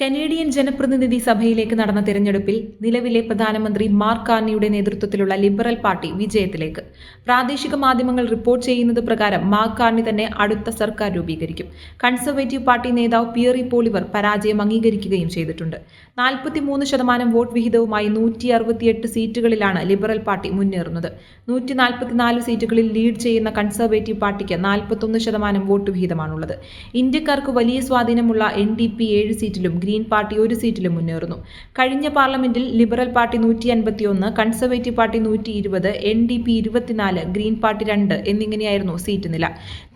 Canadian ജനപ്രതിനിധി സഭയിലേക്ക് നടന്ന തിരഞ്ഞെടുപ്പിൽ നിലവിലെ പ്രധാനമന്ത്രി മാർക്ക് കാർണിയുടെ നേതൃത്വത്തിലുള്ള ലിബറൽ പാർട്ടി വിജയത്തിലേക്ക്. പ്രാദേശിക മാധ്യമങ്ങൾ റിപ്പോർട്ട് ചെയ്യുന്നത് പ്രകാരം മാർക്ക് കാർണി തന്നെ അടുത്ത സർക്കാർ രൂപീകരിക്കും. കൺസർവേറ്റീവ് പാർട്ടി നേതാവ് പിയറി പോളിവർ പരാജയം അംഗീകരിക്കുകയും ചെയ്തിട്ടുണ്ട്. നാൽപ്പത്തിമൂന്ന് ശതമാനം വോട്ട് വിഹിതവുമായി നൂറ്റി അറുപത്തിയെട്ട് സീറ്റുകളിലാണ് ലിബറൽ പാർട്ടി മുന്നേറുന്നത്. നൂറ്റി നാൽപ്പത്തിനാല് സീറ്റുകളിൽ ലീഡ് ചെയ്യുന്ന കൺസർവേറ്റീവ് പാർട്ടിക്ക് നാൽപ്പത്തൊന്ന് ശതമാനം വോട്ട് വിഹിതമാണുള്ളത്. ഇന്ത്യക്കാർക്ക് വലിയ സ്വാധീനമുള്ള എൻ ഡി പി ഏഴ് സീറ്റിലും ഗ്രീൻ പാർട്ടി ഒരു സീറ്റിലും മുന്നേറുന്നു. കഴിഞ്ഞ പാർലമെന്റിൽ ലിബറൽ പാർട്ടി നൂറ്റി അൻപത്തിയൊന്ന് കൺസർവേറ്റീവ് പാർട്ടി നൂറ്റി ഇരുപത് എൻ ഡി പി ഇരുപത്തിനാല് ഗ്രീൻ പാർട്ടി രണ്ട് എന്നിങ്ങനെയായിരുന്നു സീറ്റ് നില.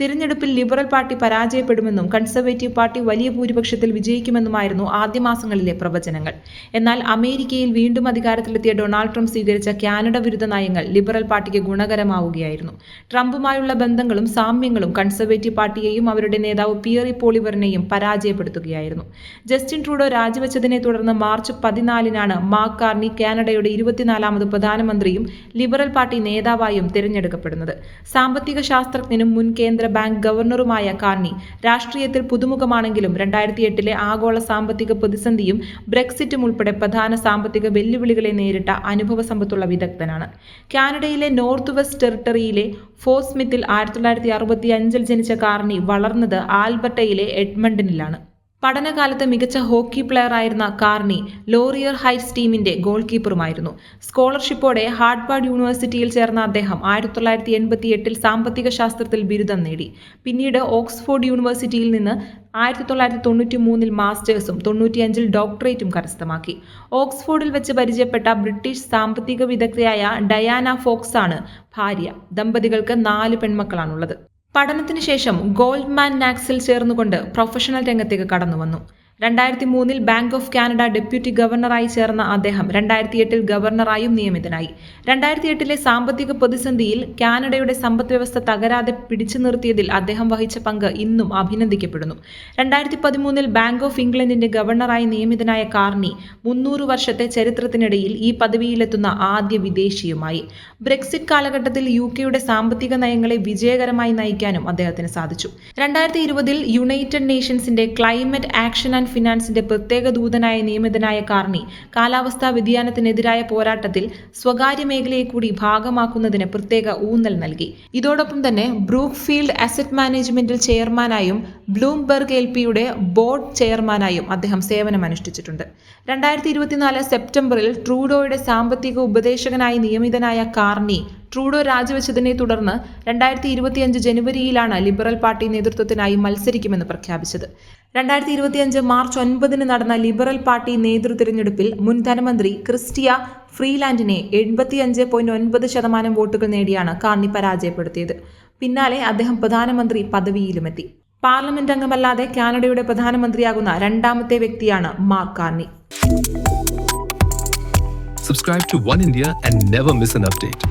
തിരഞ്ഞെടുപ്പിൽ ലിബറൽ പാർട്ടി പരാജയപ്പെടുമെന്നും കൺസർവേറ്റീവ് പാർട്ടി വലിയ ഭൂരിപക്ഷത്തിൽ വിജയിക്കുമെന്നുമായിരുന്നു ആദ്യ മാസങ്ങളിലെ പ്രവചനങ്ങൾ. എന്നാൽ അമേരിക്കയിൽ വീണ്ടും അധികാരത്തിലെത്തിയ ഡൊണാൾഡ് ട്രംപ് സ്വീകരിച്ച കാനഡ വിരുദ്ധ നയങ്ങൾ ലിബറൽ പാർട്ടിക്ക് ഗുണകരമാവുകയായിരുന്നു. ട്രംപുമായുള്ള ബന്ധങ്ങളും സാമ്യങ്ങളും കൺസർവേറ്റീവ് പാർട്ടിയെയും അവരുടെ നേതാവ് പിയറി പോളിവറിനെയും പരാജയപ്പെടുത്തുകയായിരുന്നു. ജസ്റ്റിൻ ട്രൂഡോ രാജിവെച്ചതിനെ തുടർന്ന് മാർച്ച് പതിനാലിനാണ് മാർക്ക് കാർണി കാനഡയുടെ ഇരുപത്തിനാലാമത് പ്രധാനമന്ത്രിയും ലിബറൽ പാർട്ടി നേതാവായും തിരഞ്ഞെടുക്കപ്പെടുന്നത്. സാമ്പത്തിക ശാസ്ത്രജ്ഞനും മുൻ കേന്ദ്ര ബാങ്ക് ഗവർണറുമായ കാർണി രാഷ്ട്രീയത്തിൽ പുതുമുഖമാണെങ്കിലും രണ്ടായിരത്തി എട്ടിലെ ആഗോള സാമ്പത്തിക പ്രതിസന്ധിയും ബ്രെക്സിറ്റും ഉൾപ്പെടെ പ്രധാന സാമ്പത്തിക വെല്ലുവിളികളെ നേരിട്ട അനുഭവ സമ്പത്തുള്ള വിദഗ്ധനാണ്. കാനഡയിലെ നോർത്ത് വെസ്റ്റ് ടെറിട്ടറിയിലെ ഫോസ്മിത്തിൽ ആയിരത്തി തൊള്ളായിരത്തി അറുപത്തി അഞ്ചിൽ ജനിച്ച കാർണി വളർന്നത് ആൽബർട്ടയിലെ എഡ്മണ്ടനിലാണ്. പഠനകാലത്ത് മികച്ച ഹോക്കി പ്ലെയർ ആയിരുന്ന കാർണി ലോറിയർ ഹൈറ്റ്സ് ടീമിന്റെ ഗോൾ കീപ്പറുമായിരുന്നു. സ്കോളർഷിപ്പോടെ ഹാർഡ്വാർഡ് യൂണിവേഴ്സിറ്റിയിൽ ചേർന്ന അദ്ദേഹം ആയിരത്തി തൊള്ളായിരത്തി എൺപത്തി എട്ടിൽ സാമ്പത്തിക ശാസ്ത്രത്തിൽ ബിരുദം നേടി. പിന്നീട് ഓക്സ്ഫോർഡ് യൂണിവേഴ്സിറ്റിയിൽ നിന്ന് ആയിരത്തി തൊള്ളായിരത്തി തൊണ്ണൂറ്റി മൂന്നിൽ മാസ്റ്റേഴ്സും തൊണ്ണൂറ്റിയഞ്ചിൽ ഡോക്ടറേറ്റും കരസ്ഥമാക്കി. ഓക്സ്ഫോർഡിൽ വെച്ച് പരിചയപ്പെട്ട ബ്രിട്ടീഷ് സാമ്പത്തിക വിദഗ്ധയായ ഡയാന ഫോക്സ് ആണ് ഭാര്യ. ദമ്പതികൾക്ക് നാല് പെൺമക്കളാണുള്ളത്. പഠനത്തിന് ശേഷം ഗോൾഡ്മാൻ നാക്സിൽ ചേർന്നുകൊണ്ട് പ്രൊഫഷണൽ രംഗത്തേക്ക് കടന്നു വന്നു രണ്ടായിരത്തി മൂന്നിൽ ബാങ്ക് ഓഫ് കാനഡ ഡെപ്യൂട്ടി ഗവർണറായി ചേർന്ന അദ്ദേഹം രണ്ടായിരത്തി എട്ടിൽ ഗവർണറായും നിയമിതനായി. രണ്ടായിരത്തി എട്ടിലെ സാമ്പത്തിക പ്രതിസന്ധിയിൽ കാനഡയുടെ സമ്പദ് വ്യവസ്ഥ തകരാതെ പിടിച്ചു നിർത്തിയതിൽ അദ്ദേഹം വഹിച്ച പങ്ക് ഇന്നും അഭിനന്ദിക്കപ്പെടുന്നു. രണ്ടായിരത്തി പതിമൂന്നിൽ ബാങ്ക് ഓഫ് ഇംഗ്ലണ്ടിന്റെ ഗവർണറായി നിയമിതനായ കാർണി മുന്നൂറ് വർഷത്തെ ചരിത്രത്തിനിടയിൽ ഈ പദവിയിലെത്തുന്ന ആദ്യ വിദേശിയുമായി. ബ്രെക്സിറ്റ് കാലഘട്ടത്തിൽ യു കെയുടെ സാമ്പത്തിക നയങ്ങളെ വിജയകരമായി നയിക്കാനും അദ്ദേഹത്തിന് സാധിച്ചു. രണ്ടായിരത്തി ഇരുപതിൽ യുണൈറ്റഡ് നേഷൻസിന്റെ ക്ലൈമറ്റ് ആക്ഷൻ ആൻഡ് ഫിനാൻസിന്റെ പ്രത്യേക ദൂതനായ നിയമിതനായ കാർണി കാലാവസ്ഥാ വ്യതിയാനത്തിനെതിരായ പോരാട്ടത്തിൽ സ്വകാര്യ മേഖലയെ കൂടി ഭാഗമാക്കുന്നതിന് പ്രത്യേക ഊന്നൽ നൽകി. ഇതോടൊപ്പം തന്നെ ബ്രൂക്ക് ഫീൽഡ് അസറ്റ് മാനേജ്മെന്റിൽ ചെയർമാനായും ബ്ലൂംബെർഗ് എൽ പിയുടെ ബോർഡ് ചെയർമാനായും അദ്ദേഹം സേവനമനുഷ്ഠിച്ചിട്ടുണ്ട്. രണ്ടായിരത്തി ഇരുപത്തിനാല് സെപ്റ്റംബറിൽ ട്രൂഡോയുടെ സാമ്പത്തിക ഉപദേശകനായി നിയമിതനായ കാർണി ട്രൂഡോ രാജിവെച്ചതിനെ തുടർന്ന് രണ്ടായിരത്തി ഇരുപത്തിയഞ്ച് ജനുവരിയിലാണ് ലിബറൽ പാർട്ടി നേതൃത്വത്തിനായി മത്സരിക്കുമെന്ന് പ്രഖ്യാപിച്ചത്. രണ്ടായിരത്തി ഇരുപത്തിയഞ്ച് മാർച്ച് ഒൻപതിന് നടന്ന ലിബറൽ പാർട്ടി നേതൃ തിരഞ്ഞെടുപ്പിൽ മുൻ ധനമന്ത്രി ക്രിസ്റ്റിയ ഫ്രീലാൻഡിനെ എൺപത്തിയഞ്ച് പോയിന്റ് ഒൻപത് ശതമാനം വോട്ടുകൾ നേടിയാണ് കാർണി പരാജയപ്പെടുത്തിയത്. പിന്നാലെ അദ്ദേഹം പ്രധാനമന്ത്രി പദവിയിലുമെത്തി. പാർലമെന്റ് അംഗമല്ലാതെ കാനഡയുടെ പ്രധാനമന്ത്രിയാകുന്ന രണ്ടാമത്തെ വ്യക്തിയാണ് Mark Carney subscribe to One India and never miss an update.